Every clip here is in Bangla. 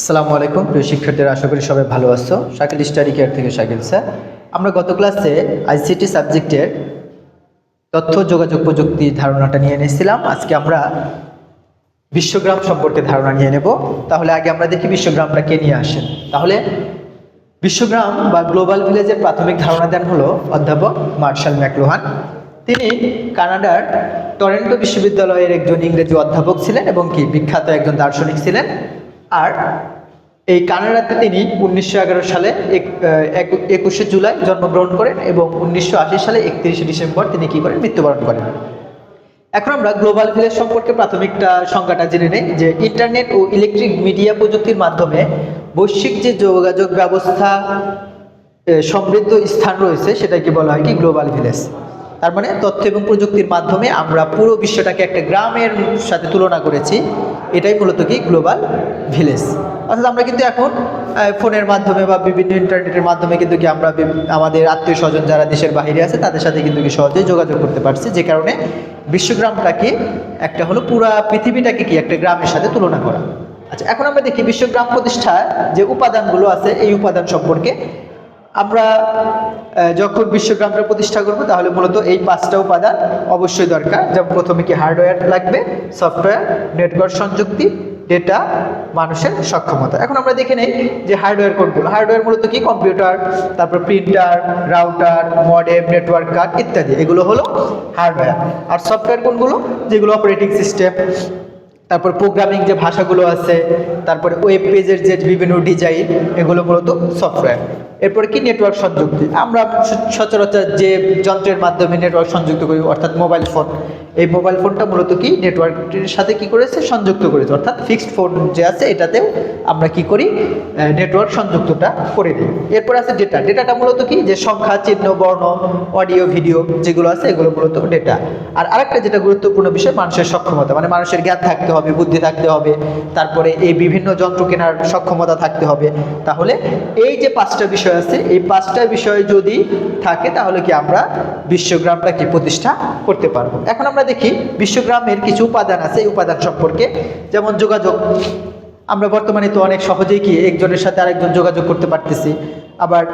আসসালামু আলাইকুম, প্রিয় শিক্ষার্থীরা, আশা করি সবাই ভালো আছো। শাকিল স্টাডি কেয়ার থেকে শাকিল স্যার। আমরা গত ক্লাসে আইসিটি সাবজেক্টের তথ্য, যোগাযোগ প্রযুক্তি ধারণাটা নিয়ে নিয়েছিলাম আজকে আমরা বিশ্বগ্রাম সম্পর্কে ধারণা নিয়ে নেব। তাহলে আগে আমরা দেখি বিশ্বগ্রামটা কে নিয়ে আসেন তাহলে বিশ্বগ্রাম বা গ্লোবাল ভিলেজের প্রাথমিক ধারণা দেন হলো অধ্যাপক মার্শাল ম্যাকলোহান। তিনি কানাডার টরেন্টো বিশ্ববিদ্যালয়ের একজন ইংরেজি অধ্যাপক ছিলেন এবং কি বিখ্যাত একজন দার্শনিক ছিলেন। আর এই কানাডাতে তিনি উনিশশো এগারো সালে এক- একুশে জুলাই জন্মগ্রহণ করেন এবং উনিশশো আশি সালে একত্রিশে ডিসেম্বর তিনি কি করেন? মৃত্যুবরণ করেন। এখন আমরা গ্লোবাল ভিলেজ সম্পর্কে প্রাথমিকটা সংজ্ঞাটা জেনে নেই যে ইন্টারনেট ও ইলেকট্রিক মিডিয়া প্রযুক্তির মাধ্যমে বৈশ্বিক যে যোগাযোগ ব্যবস্থা সমৃদ্ধ স্থান রয়েছে, সেটাকে বলা হয় কি? গ্লোবাল ভিলেজ তার মানে তথ্য এবং প্রযুক্তির মাধ্যমে আমরা পুরো বিশ্বটাকে একটা গ্রামের সাথে তুলনা করেছি। এটাই মূলত কি? গ্লোবাল ভিলেজ অর্থাৎ আমরা কিন্তু এখন ফোনের মাধ্যমে বা বিভিন্ন ইন্টারনেটের মাধ্যমে কিন্তু কি আমরা আমাদের আত্মীয় স্বজন যারা দেশের বাইরে আছে, তাদের সাথে কিন্তু কি সহজেই যোগাযোগ করতে পারছি। যে কারণে বিশ্বগ্রামটাকে, একটা হলো পুরা পৃথিবীটাকে কি, একটা গ্রামের সাথে তুলনা করা। আচ্ছা এখন আমরা দেখি বিশ্বগ্রাম প্রতিষ্ঠার যে উপাদানগুলো আছে, এই উপাদান সম্পর্কে আমরা যখন বিশ্বগ্রামটা প্রতিষ্ঠা করব, তাহলে মূলত এই পাঁচটা উপাদান অবশ্যই দরকার। যেমন প্রথমে কি হার্ডওয়্যার লাগবে, সফটওয়্যার, নেটওয়ার্ক সংযুক্তি, ডেটা, মানুষের সক্ষমতা। এখন আমরা দেখে নেই যে হার্ডওয়্যার কোনগুলো। হার্ডওয়্যার মূলত কি? কম্পিউটার, তারপর printer, router, modem, network card ইত্যাদি। এগুলো হলো হার্ডওয়্যার। আর সফটওয়্যার কোনগুলো? যেগুলো অপারেটিং সিস্টেম, তারপর প্রোগ্রামিং যে ভাষাগুলো আছে, তারপরে ওয়েব পেজের যে বিভিন্ন ডিজাইন, এগুলো মূলত সফটওয়্যার। এরপরে কি নেটওয়ার্ক সংযুক্তি? আমরা সচরাচর যে যন্ত্রের মাধ্যমে নেটওয়ার্ক সংযুক্ত করি, অর্থাৎ মোবাইল ফোন এই মোবাইল ফোনটা মূলত কি? নেটওয়ার্কের সাথে কি করেছে? সংযুক্ত করেছে। অর্থাৎ ফিক্সড ফোন যে আছে, এটাতেও আমরা কি করি? নেটওয়ার্ক সংযুক্তটা করে দিই। এরপর আছে ডেটা ডেটাটা মূলত কি? যে সংখ্যা, চিহ্ন, বর্ণ অডিও ভিডিও যেগুলো আছে, এগুলো মূলত ডেটা আর আরেকটা যেটা গুরুত্বপূর্ণ বিষয়, মানুষের সক্ষমতা। মানে মানুষের জ্ঞান থাকতে হবে, বুদ্ধি থাকতে হবে। তারপরে এই বিভিন্ন যন্ত্র কেনার সক্ষমতা থাকতে হবে। তাহলে এই যে পাঁচটা বিষয় আছে। এই পাঁচটা বিষয় যদি থাকে, তাহলে কি আমরা বিশ্বগ্রামটা কি প্রতিষ্ঠা করতে পারব। এখন আমরা দেখি বিশ্বগ্রামের কিছু উপাদান আছে, এই উপাদান সম্পর্কে। যেমন যোগাযোগ। আমরা বর্তমানে তো অনেক সহজেই কি একজনের সাথে আরেকজন যোগাযোগ করতে পারতেছি। আবার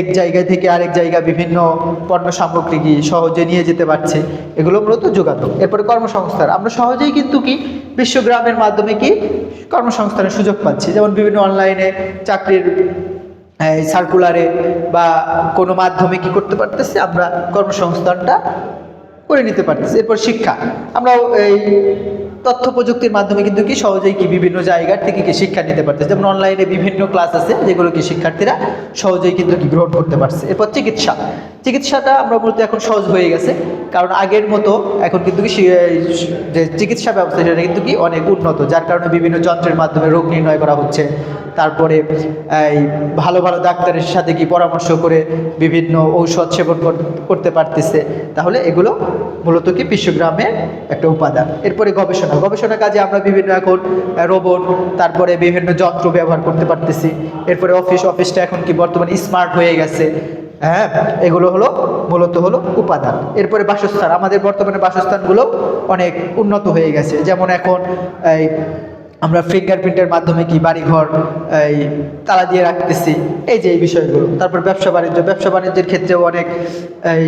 এক জায়গা থেকে আরেক জায়গা বিভিন্ন পণ্য সামগ্রী কি সহজে নিয়ে যেতে পারছে। এগুলো মূলত যোগাযোগ। এরপরে কর্মসংস্থান। আমরা সহজেই কিন্তু কি বিশ্বগ্রামের মাধ্যমে কি কর্মসংস্থানের সুযোগ পাচ্ছি। যেমন বিভিন্ন অনলাইনে চাকরির সার্কুলারে বা কোনো মাধ্যমে কি করতে পারতেছি? আমরা কর্মসংস্থানটা করে নিতে পারতেছি। এরপর শিক্ষা। আমরা এই তথ্য প্রযুক্তির মাধ্যমে কিন্তু কি সহজেই কি বিভিন্ন জায়গার থেকে কি শিক্ষা নিতে পারতেছে। যেমন অনলাইনে বিভিন্ন ক্লাস আছে যেগুলো কি শিক্ষার্থীরা সহজেই কিন্তু কি গ্রহণ করতে পারছে। এরপর চিকিৎসা। চিকিৎসাটা আমরা বলতে এখন সহজ হয়ে গেছে। কারণ আগের মতো এখন কিন্তু কি যে চিকিৎসা ব্যবস্থা সেটা কিন্তু কি অনেক উন্নত, যার কারণে বিভিন্ন যন্ত্রের মাধ্যমে রোগ নির্ণয় করা হচ্ছে। তারপরে এই ভালো ভালো ডাক্তারের সাথে কি পরামর্শ করে বিভিন্ন ঔষধ সেবন করতে পারতেছে, তাহলে এগুলো মূলত কি বিশ্বগ্রামের একটা উপাদান। এরপরে গবেষণা। গবেষণা কাজে আমরা বিভিন্ন এখন রোবট, তারপরে বিভিন্ন যন্ত্র ব্যবহার করতে পারতেছি। এরপরে অফিস, অফিসটা এখন কি বর্তমানে স্মার্ট হয়ে গেছে। হ্যাঁ এগুলো হলো মূলত হলো উপাদান। এরপরে বাসস্থান। আমাদের বর্তমানে বাসস্থানগুলো অনেক উন্নত হয়ে গেছে। যেমন এখন এই আমরা ফিঙ্গারপ্রিন্টের মাধ্যমে কি বাড়িঘর, এই, তালা দিয়ে রাখতেছি, এই যে এই বিষয়গুলো। তারপর ব্যবসা বাণিজ্য, ব্যবসা বাণিজ্যের ক্ষেত্রেও অনেক, এই,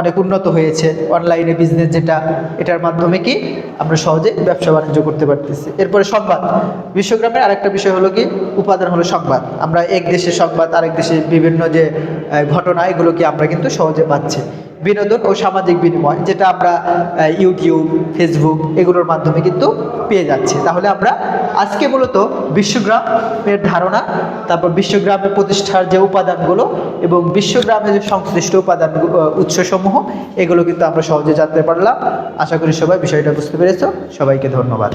অনেক উন্নত হয়েছে। অনলাইনে বিজনেস যেটা, এটার মাধ্যমে কি আমরা সহজে ব্যবসা বাণিজ্য করতে পারতেছি। এরপরে সংবাদ। বিশ্বগ্রামের আরেকটা বিষয় হলো কি? উপাদান হলো সংবাদ। আমরা এক দেশের সংবাদ, আরেক দেশে বিভিন্ন যে ঘটনা, এগুলো কি আমরা কিন্তু সহজে পাচ্ছি। বিনোদন ও সামাজিক বিনিময়, যেটা আমরা ইউটিউব ফেসবুক এগুলোর মাধ্যমে কিন্তু পেয়ে যাচ্ছে। তাহলে আমরা আজকে মূলত বিশ্বগ্রামের ধারণা, তারপর বিশ্বগ্রামের প্রতিষ্ঠার যে উপাদানগুলো এবং বিশ্বগ্রামে যে সংশ্লিষ্ট উপাদান উৎসসমূহ, এগুলো কিন্তু আমরা সহজে জানতে পারলাম। আশা করি সবাই বিষয়টা বুঝতে পেরেছ। সবাইকে ধন্যবাদ।